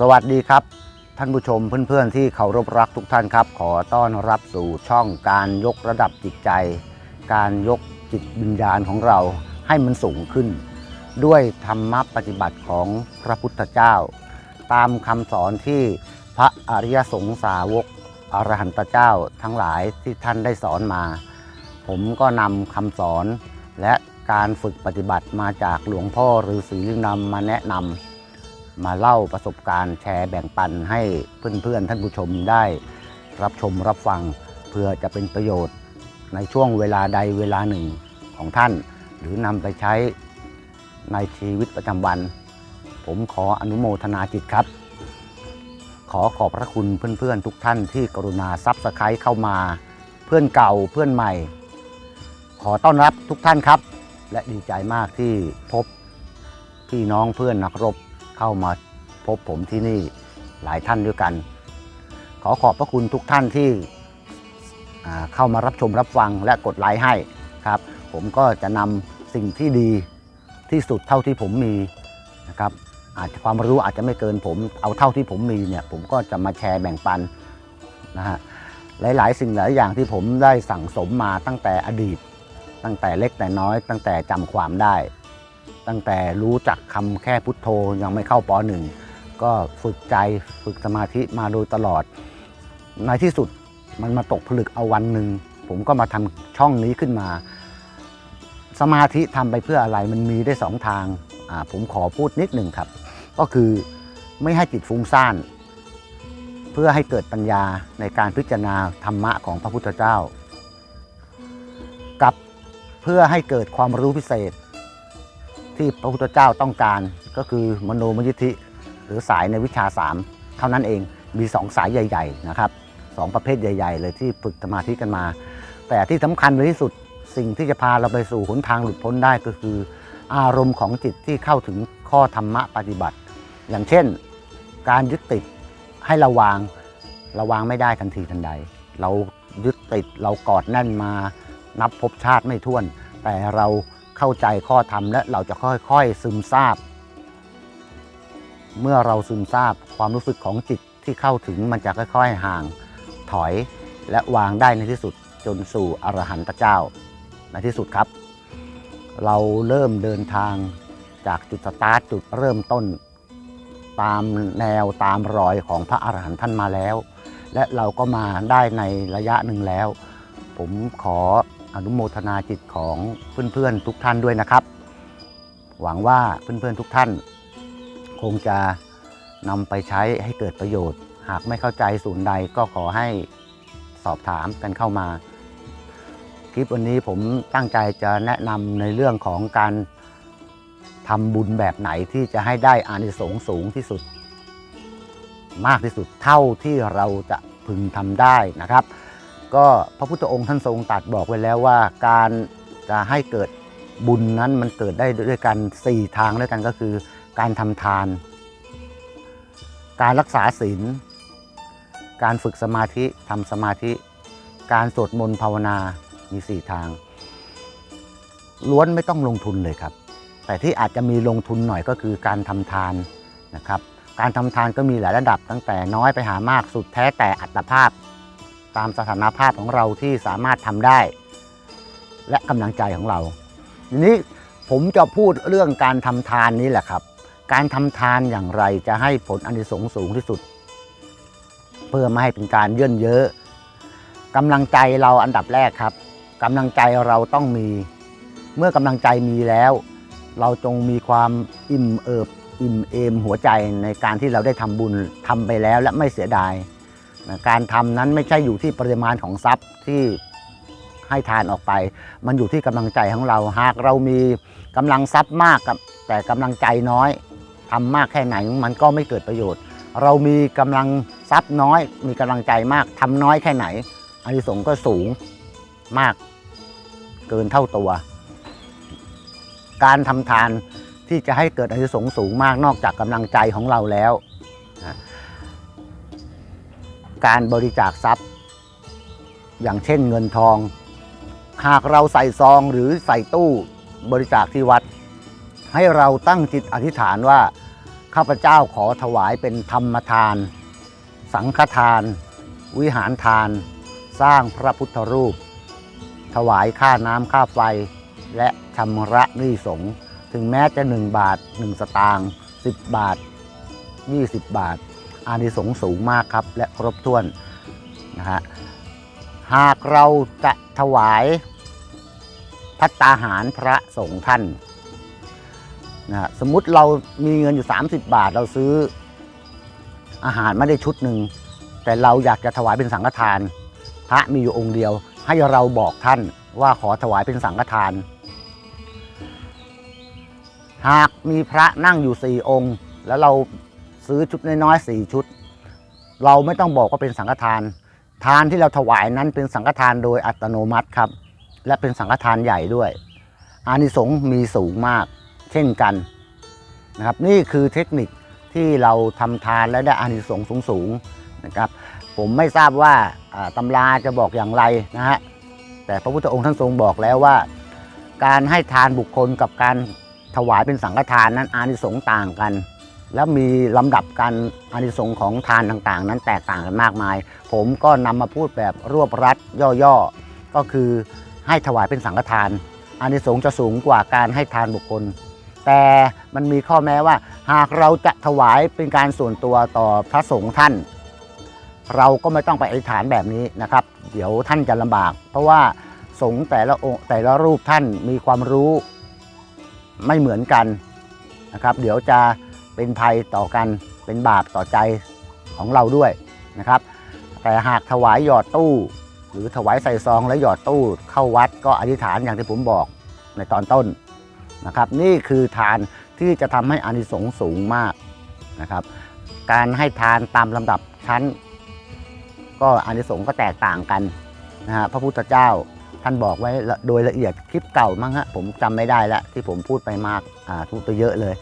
สวัสดีครับ ท่านผู้ชมเพื่อนๆที่เคารพรักทุกท่านครับ ขอต้อนรับสู่ช่องการยกระดับจิตใจ การยกจิตวิญญาณของเราให้มันสูงขึ้น ด้วยธรรมะปฏิบัติของพระพุทธเจ้า ตามคำสอนที่พระอริยสงสาวกอรหันตเจ้าทั้งหลายที่ท่านได้สอนมา ผมก็นำคำสอนและการฝึกปฏิบัติมาจากหลวงพ่อฤาษีนำมาแนะนำ มาเล่าประสบการณ์แชร์แบ่งปันให้เพื่อนๆท่านผู้ชมได้ รับชมรับฟังเพื่อจะเป็นประโยชน์ ในช่วงเวลาใดเวลาหนึ่งของท่าน หรือนำไปใช้ในชีวิตประจำวัน ผมขออนุโมทนาจิตครับ ขอขอบพระคุณเพื่อนๆทุกท่านที่กรุณาซับสไครต์เข้ามา เพื่อนเก่าเพื่อนใหม่ ขอต้อนรับทุกท่านครับ และดีใจมากที่พบพี่น้องเพื่อนนักรบ เข้ามาพบผมที่นี่หลายท่านด้วยกัน ขอขอบพระคุณทุกท่านที่เข้ามารับชมรับฟังและกดไลค์ให้ครับ ผมก็จะนำสิ่งที่ดีที่สุดเท่าที่ผมมีนะครับอาจจะความรู้อาจจะไม่เกินผมเอาเท่าที่ผมมีเนี่ยผมก็จะมาแชร์แบ่งปันนะฮะหลาย ๆ สิ่งหลายอย่างที่ผมได้สั่งสมมาตั้งแต่อดีต ตั้งแต่เล็กแต่น้อย ตั้งแต่จำความได้ ตั้งแต่รู้จักคำแค่พุทโธยังไม่เข้าปหนึ่งก็ฝึกใจฝึกสมาธิมาโดยตลอด ในที่สุดมันมาตกผลึกเอาวันหนึ่ง ผมก็มาทำช่องนี้ขึ้นมา สมาธิทำไปเพื่ออะไรมันมีได้สองทางผมขอพูดนิดหนึ่งครับ ก็คือไม่ให้จิตฟุ้งซ่าน เพื่อให้เกิดปัญญาในการพิจารณาธรรมะของพระพุทธเจ้า กับเพื่อให้เกิดความรู้พิเศษ ที่พระพุทธเจ้าต้องการก็คือมโนมยิทธิ หรือสายในวิชาสามเท่านั้นเองมีสองสายใหญ่ ๆ นะครับสองประเภทใหญ่ ๆ เลยที่ฝึกสมาธิกันมา แต่ที่สำคัญเลยที่สุดสิ่งที่จะพาเราไปสู่หนทางหลุดพ้นได้ก็คือ อารมณ์ของจิตที่เข้าถึงข้อธรรมะปฏิบัติ อย่างเช่น การยึดติดให้ระวางระวางไม่ได้ทันทีทันใด เรายึดติดเรากอดแน่นมานับภพชาติไม่ถ้วน แต่เรา เข้าใจข้อธรรมและเราจะค่อยๆซึมซาบ เมื่อเราซึมซาบความรู้สึกของจิตที่เข้าถึงมันจะค่อย ๆ ห่างถอยและวางได้ในที่สุดจนสู่อรหันตเจ้าในที่สุดครับ เราเริ่มเดินทางจากจุดสตาร์ทจุดเริ่มต้น ตามแนวตามรอยของพระอรหันต์ท่านมาแล้ว และเราก็มาได้ในระยะหนึ่งแล้ว ผมขอ อนุโมทนาจิตของเพื่อนๆทุกท่านด้วยนะครับ หวังว่าเพื่อนๆทุกท่าน คงจะนำไปใช้ให้เกิดประโยชน์ หากไม่เข้าใจส่วนใดก็ขอให้สอบถามกันเข้ามา คลิปวันนี้ผมตั้งใจจะแนะนำในเรื่องของการทำบุญแบบไหนที่จะให้ได้อานิสงส์สูงที่สุด มากที่สุดเท่าที่เราจะพึงทำได้นะครับ ก็พระพุทธองค์ท่านทรงตรัสบอกไว้แล้วว่าการจะให้เกิดบุญนั้นมันเกิดได้ด้วยกัน4ทางด้วยกันก็คือ การทำทาน การรักษาศีล การฝึกสมาธิทำสมาธิ การสวดมนต์ภาวนามี4ทาง ล้วนไม่ต้องลงทุนเลยครับ แต่ที่อาจจะมีลงทุนหน่อยก็คือการทำทานนะครับ การทำทานก็มีหลายระดับตั้งแต่น้อยไปหามากสุดแท้แต่อัตภาพ ตามสถานภาพของเราที่สามารถทำได้ และกำลังใจของเราทีนี้ผมจะพูดเรื่องการทำทานนี้แหละครับ การทำทานอย่างไรจะให้ผลอนิสงส์สูงที่สุด เพื่อไม่ให้เป็นการเยื่นเยอะกำลังใจเราอันดับแรกครับกำลังใจเราต้องมี เมื่อกำลังใจมีแล้ว เราจงมีความอิ่มเอิบอิ่มเอมหัวใจในการที่เราได้ทำบุญทำไปแล้วและไม่เสียดาย การทำนั้นไม่ใช่อยู่ที่ปริมาณของทรัพย์ที่ให้ทานออกไป มันอยู่ที่กำลังใจของเรา หากเรามีกำลังทรัพย์มากกับ แต่กำลังใจน้อยทำมากแค่ไหนมันก็ไม่เกิดประโยชน์ เรามีกำลังทรัพย์น้อย มีกำลังใจมากทำน้อยแค่ไหนอานิสงส์ก็สูงมากเกินเท่าตัว การทำทานที่จะให้เกิดอานิสงส์สูงมากนอกจากกำลังใจของเราแล้ว การบริจาคทรัพย์ อย่างเช่นเงินทอง หากเราใส่ซองหรือใส่ตู้บริจาคที่วัด ให้เราตั้งจิตอธิษฐานว่า ข้าพเจ้าขอถวายเป็นธรรมทาน สังฆทาน วิหารทาน สร้างพระพุทธรูป ถวายค่าน้ำค่าไฟ และชำระหนี้สงถึงแม้จะ 1 บาท 1 สตางค์10 บาท 20 บาท อานิสงส์สูงมากครับ และครบถ้วนนะฮะหากเราจะถวายพัตตาหารพระสงฆ์ท่านนะฮะสมมุติเรามีเงินอยู่ 30 บาทเราซื้ออาหารไม่ได้ชุดหนึ่ง แต่เราอยากจะถวายเป็นสังฆทาน พระมีอยู่องค์เดียว ให้เราบอกท่านว่าขอถวายเป็นสังฆทาน หากมีพระนั่งอยู่สี่องค์ แล้วเรา ซื้อชุดน้อยๆสี่ชุด เราไม่ต้องบอกว่าเป็นสังฆทาน ทานที่เราถวายนั้นเป็นสังฆทานโดยอัตโนมัติครับ และเป็นสังฆทานใหญ่ด้วย อานิสงส์มีสูงมาก เช่นกันนะครับนี่คือเทคนิคที่เราทำทานและได้อานิสงส์สูงๆนะครับ ผมไม่ทราบว่าอ่าตำราจะบอกอย่างไรนะฮะแต่พระพุทธองค์ท่านทรงบอกแล้วว่า การให้ทานบุคคลกับการถวายเป็นสังฆทานนั้นอานิสงส์ต่างกัน แล้วมีลำดับการอานิสงส์ของทานต่างๆ นั้นแตกต่างกันมากมาย ผมก็นำมาพูดแบบรวบรัดย่อๆ ก็คือให้ถวายเป็นสังฆทานอานิสงส์จะสูงกว่าการให้ทานบุคคล แต่มันมีข้อแม้ว่า หากเราจะถวายเป็นการส่วนตัวต่อพระสงฆ์ท่าน เราก็ไม่ต้องไปอธิษฐานแบบนี้นะครับ เดี๋ยวท่านจะลำบาก เพราะว่าสงฆ์แต่ละองค์แต่ละรูปท่านมีความรู้ไม่เหมือนกันนะครับ เดี๋ยวจะ เป็นภัยต่อกันเป็นบาปต่อใจของเราด้วยนะครับ แต่หากถวายหยอดตู้ หรือถวายใส่ซองแล้วหยอดตู้เข้าวัดก็อธิษฐานอย่างที่ผมบอกในตอนต้นนะครับ นี่คือทานที่จะทำให้อานิสงส์สูงมากนะครับ การให้ทานตามลำดับชั้น ก็อานิสงส์ก็แตกต่างกันนะฮะพระพุทธเจ้าท่านบอกไว้โดยละเอียดคลิปเก่ามั้งฮะผมจำไม่ได้ล้วที่ผมพูดไปมากอ่าพูดไปเยอะเลย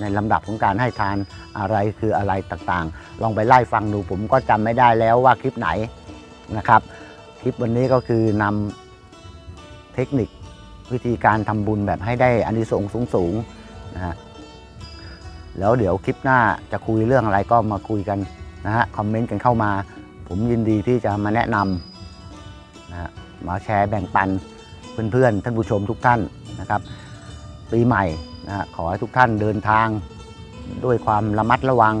ในลำดับของการให้ทานอะไรคืออะไรต่างๆ ลองไปไล่ฟังดูผมก็จำไม่ได้แล้วว่าคลิปไหนนะครับ คลิปวันนี้ก็คือนำเทคนิควิธีการทำบุญแบบให้ได้อานิสงส์สูงๆนะฮะแล้วเดี๋ยวคลิปหน้าจะคุยเรื่องอะไรก็มาคุยกันนะฮะคอมเมนต์กันเข้ามา ผมยินดีที่จะมาแนะนำนะฮะมาแชร์แบ่งปันเพื่อนๆท่านผู้ชมทุกท่านนะครับ ปีใหม่ นะขอให้ทุกท่านเดินทาง ด้วยความระมัดระวัง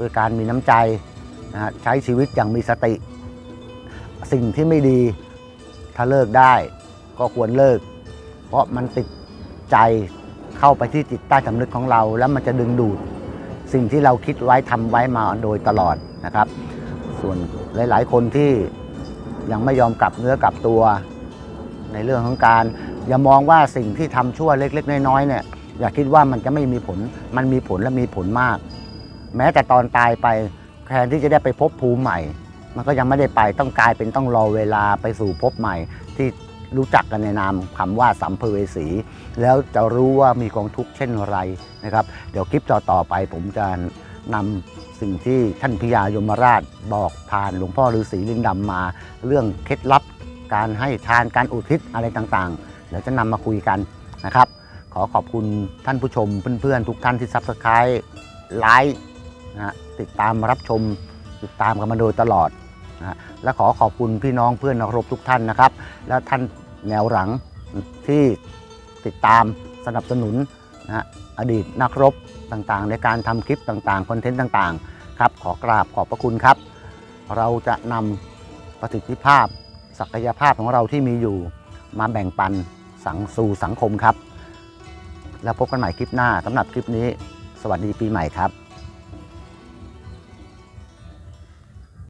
ด้วยการมีน้ำใจนะใช้ชีวิตอย่างมีสติ สิ่งที่ไม่ดีถ้าเลิกได้ก็ควรเลิก เพราะมันติดใจเข้าไปที่จิตใต้สำนึกของเรา แล้วมันจะดึงดูด สิ่งที่เราคิดไว้ทำไว้มาโดยตลอดนะครับ ส่วนหลาย ๆ คนที่ยังไม่ยอมกลับเนื้อกลับตัวในเรื่องของการ อย่ามองว่าสิ่งที่ทำชั่วเล็ก ๆ น้อย ๆ เนี่ย อย่าคิดว่ามันจะไม่มีผล มันมีผลและมีผลมาก แม้แต่ตอนตายไปแทนที่จะได้ไปพบภูมิใหม่ มันก็ยังไม่ได้ไปต้องกลายเป็นต้องรอเวลาไปสู่ภพใหม่ ที่รู้จักกันในนามคำว่าสัมภเวสี แล้วจะรู้ว่ามีกองทุกข์เช่นไรนะครับ เดี๋ยวคลิปต่อๆไปผมจะนำสิ่งที่ท่านพญายมราชบอกผ่านหลวงพ่อฤาษีลิงดำมา เรื่องเคล็ดลับการให้ทานการอุทิศอะไรต่างๆเดี๋ยวจะนำมาคุยกันนะครับ ขอขอบคุณท่านผู้ชมเพื่อนๆ ทุกท่านที่ซับสไครต์ไลค์นะติดตามรับชม ติดตามกันมาโดยตลอดนะฮะและขอขอบคุณพี่น้องเพื่อนนักรบทุกท่านนะครับ และท่านแนวหลังที่ติดตามสนับสนุนนะฮะอดีตนักรบต่างๆ ในการทำคลิปต่างๆคอนเทนต์ต่างๆครับขอกราบขอบพระคุณครับ เราจะนำประสิทธิภาพ ศักยภาพของเราที่มีอยู่มาแบ่งปันสังสู่สังคมครับ แล้วพบกันใหม่คลิปหน้าสำหรับคลิปนี้ สวัสดีปีใหม่ครับ